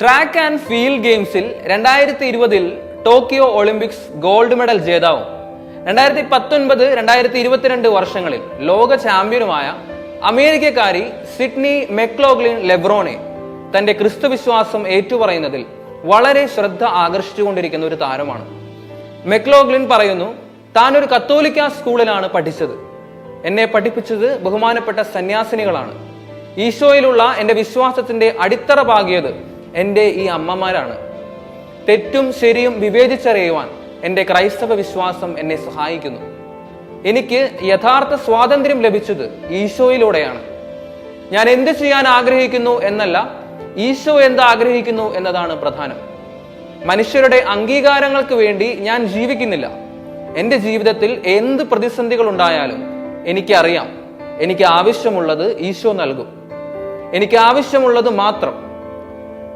Track and field ഗെയിംസിൽ രണ്ടായിരത്തി ഇരുപതിൽ ടോക്കിയോ ഒളിമ്പിക്സ് ഗോൾഡ് മെഡൽ ജേതാവും. രണ്ടായിരത്തി പത്തൊൻപത് രണ്ടായിരത്തി ഇരുപത്തിരണ്ട് വർഷങ്ങളിൽ ലോക ചാമ്പ്യനുമായ അമേരിക്കക്കാരി സിഡ്നി മെക്ലോഗ്ലിൻ ലെബ്രോണെ തന്റെ ക്രിസ്തുവിശ്വാസം ഏറ്റുപറയുന്നതിൽ വളരെ ശ്രദ്ധ ആകർഷിച്ചുകൊണ്ടിരിക്കുന്ന ഒരു താരമാണ്. മെക്ലോഗ്ലിൻ പറയുന്നു താൻ ഒരു കത്തോലിക്ക സ്കൂളിലാണ് പഠിച്ചത്. എന്നെ പഠിപ്പിച്ചത് ബഹുമാനപ്പെട്ട സന്യാസിനികളാണ്. ഈശോയിലുള്ള എന്റെ വിശ്വാസത്തിന്റെ അടിത്തറ പാകിയത് എന്റെ ഈ അമ്മമാരാണ്. തെറ്റും ശരിയും വിവേചിച്ചറിയുവാൻ എന്റെ ക്രൈസ്തവ വിശ്വാസം എന്നെ സഹായിക്കുന്നു. എനിക്ക് യഥാർത്ഥ സ്വാതന്ത്ര്യം ലഭിച്ചത് ഈശോയിലൂടെയാണ്. ഞാൻ എന്ത് ചെയ്യാൻ ആഗ്രഹിക്കുന്നു എന്നല്ല ഈശോ എന്ത് ആഗ്രഹിക്കുന്നു എന്നതാണ് പ്രധാനം. മനുഷ്യരുടെ അംഗീകാരങ്ങൾക്ക് വേണ്ടി ഞാൻ ജീവിക്കുന്നില്ല. എന്റെ ജീവിതത്തിൽ എന്ത് പ്രതിസന്ധികൾ ഉണ്ടായാലും എനിക്കറിയാം. എനിക്ക് ആവശ്യമുള്ളത് ഈശോ നൽകും. എനിക്ക് ആവശ്യമുള്ളത് മാത്രം.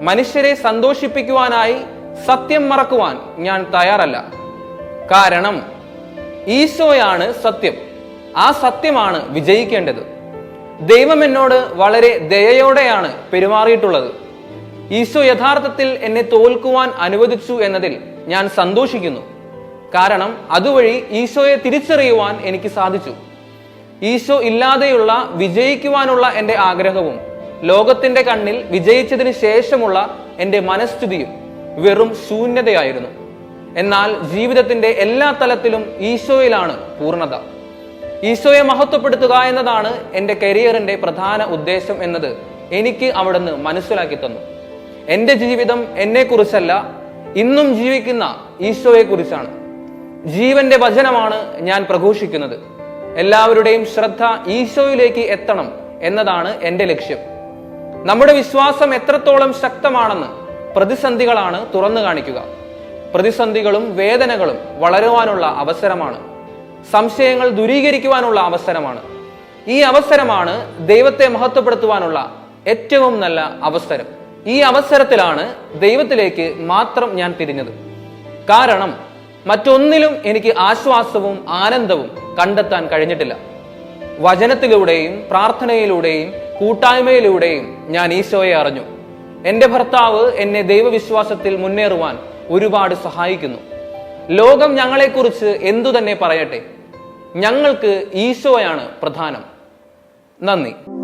മനുഷ്യരെ സന്തോഷിപ്പിക്കുവാനായി സത്യം മറക്കുവാൻ ഞാൻ തയ്യാറല്ല. കാരണം ഈശോയാണ് സത്യം. ആ സത്യമാണ് വിജയിക്കേണ്ടത്. ദൈവം എന്നോട് വളരെ ദയയോടെയാണ് പെരുമാറിയിട്ടുള്ളത്. ഈശോ യഥാർത്ഥത്തിൽ എന്നെ തോൽക്കുവാൻ അനുവദിച്ചു എന്നതിൽ ഞാൻ സന്തോഷിക്കുന്നു. കാരണം അതുവഴി ഈശോയെ തിരിച്ചറിയുവാൻ എനിക്ക് സാധിച്ചു. ഈശോ ഇല്ലാതെയുള്ള വിജയിക്കുവാനുള്ള എന്റെ ആഗ്രഹവും ലോകത്തിന്റെ കണ്ണിൽ വിജയിച്ചതിന് ശേഷമുള്ള എന്റെ മനസ്ഥിതിയും വെറും ശൂന്യതയായിരുന്നു. എന്നാൽ ജീവിതത്തിന്റെ എല്ലാ തലത്തിലും ഈശോയിലാണ് പൂർണത. ഈശോയെ മഹത്വപ്പെടുത്തുക എന്നതാണ് എന്റെ കരിയറിന്റെ പ്രധാന ഉദ്ദേശം എന്നത് എനിക്ക് അവിടുന്ന് മനസ്സിലാക്കി തന്നു. എന്റെ ജീവിതം എന്നെക്കുറിച്ചല്ല ഇന്നും ജീവിക്കുന്ന ഈശോയെക്കുറിച്ചാണ്. ജീവന്റെ വചനമാണ് ഞാൻ പ്രഘോഷിക്കുന്നത്. എല്ലാവരുടെയും ശ്രദ്ധ ഈശോയിലേക്ക് എത്തണം എന്നതാണ് എന്റെ ലക്ഷ്യം. നമ്മുടെ വിശ്വാസം എത്രത്തോളം ശക്തമാണെന്ന് പ്രതിസന്ധികളാണ് തുറന്നു കാണിക്കുക. പ്രതിസന്ധികളും വേദനകളും വളരുവാനുള്ള അവസരമാണ്. സംശയങ്ങൾ ദൂരീകരിക്കുവാനുള്ള അവസരമാണ്. ഈ അവസരമാണ് ദൈവത്തെ മഹത്വപ്പെടുത്തുവാനുള്ള ഏറ്റവും നല്ല അവസരം. ഈ അവസരത്തിലാണ് ദൈവത്തിലേക്ക് മാത്രം ഞാൻ തിരിഞ്ഞത്. കാരണം മറ്റൊന്നിലും എനിക്ക് ആശ്വാസവും ആനന്ദവും കണ്ടെത്താൻ കഴിഞ്ഞിട്ടില്ല. വചനത്തിലൂടെയും പ്രാർത്ഥനയിലൂടെയും കൂട്ടായ്മയിലൂടെയും ഞാൻ ഈശോയെ അറിഞ്ഞു. എന്റെ ഭർത്താവ് എന്നെ ദൈവവിശ്വാസത്തിൽ മുന്നേറുവാൻ ഒരുപാട് സഹായിക്കുന്നു. ലോകം ഞങ്ങളെക്കുറിച്ച് എന്തു തന്നെ പറയട്ടെ? ഞങ്ങൾക്ക് ഈശോയാണ് പ്രധാനം. നന്ദി.